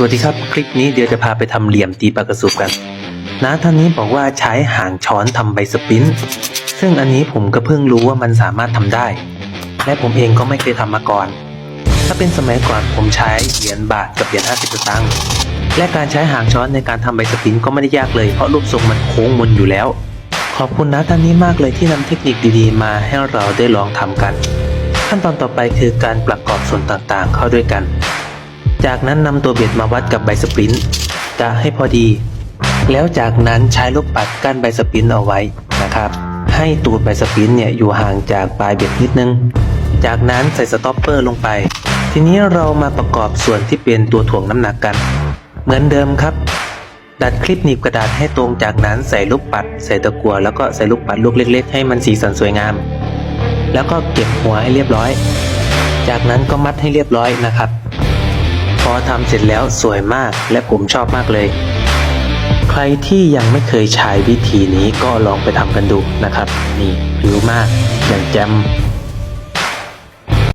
สวัสดีครับ คลิปนี้เดี๋ยวจะพาไปทำเหลี่ยมตีปลากระสุบกันน้าท่านนี้บอกว่าใช้หางช้อนทำใบสปริน ซึ่งอันนี้ผมก็เพิ่งรู้ว่ามันสามารถทำได้ และผมเองก็ไม่เคยทำมาก่อน ถ้าเป็นสมัยก่อนผมใช้เหรียญบาทกับเหรียญ50สตางค์และการใช้หางช้อนในการทำใบสปรินก็ไม่ได้ยากเลยเพราะรูปทรงมันโค้งมนอยู่แล้ว ขอบคุณนะท่านนี้มากเลยที่นำเทคนิคดีๆ มาให้เราได้ลองทำกัน ขั้นตอนต่อไปคือการประกอบส่วนต่างๆ เข้าด้วยกัน จากนั้นนำตัวเบ็ดมาวัดกับใบสปรินต์กะให้พอดี แล้วจากนั้นใช้ลูกปัดกั้นใบสปรินต์เอาไว้นะครับ ให้ตูดใบสปรินต์เนี่ยอยู่ห่างจากปลายเบ็ดนิดนึง จากนั้นใส่สต็อปเปอร์ลงไป ทีนี้เรามาประกอบส่วนที่เป็นตัวถ่วงน้ำหนักกัน เหมือนเดิมครับ ดัดคลิปหนีบกระดาษให้ตรงจากนั้นใส่ลูกปัด ใส่ตะกั่วแล้วก็ใส่ลูกปัดลูกเล็ก ๆ ให้มันสีสันสวยงาม แล้วก็เก็บหัวให้เรียบร้อย จากนั้นก็มัดให้เรียบร้อยนะครับ อทำเสร็จแล้วสวยมากและผมชอบมากเลย ใครที่ยังไม่เคยใช้วิธีนี้ก็ลองไปทำกันดูนะครับ นี่ผิวมากอย่างแจม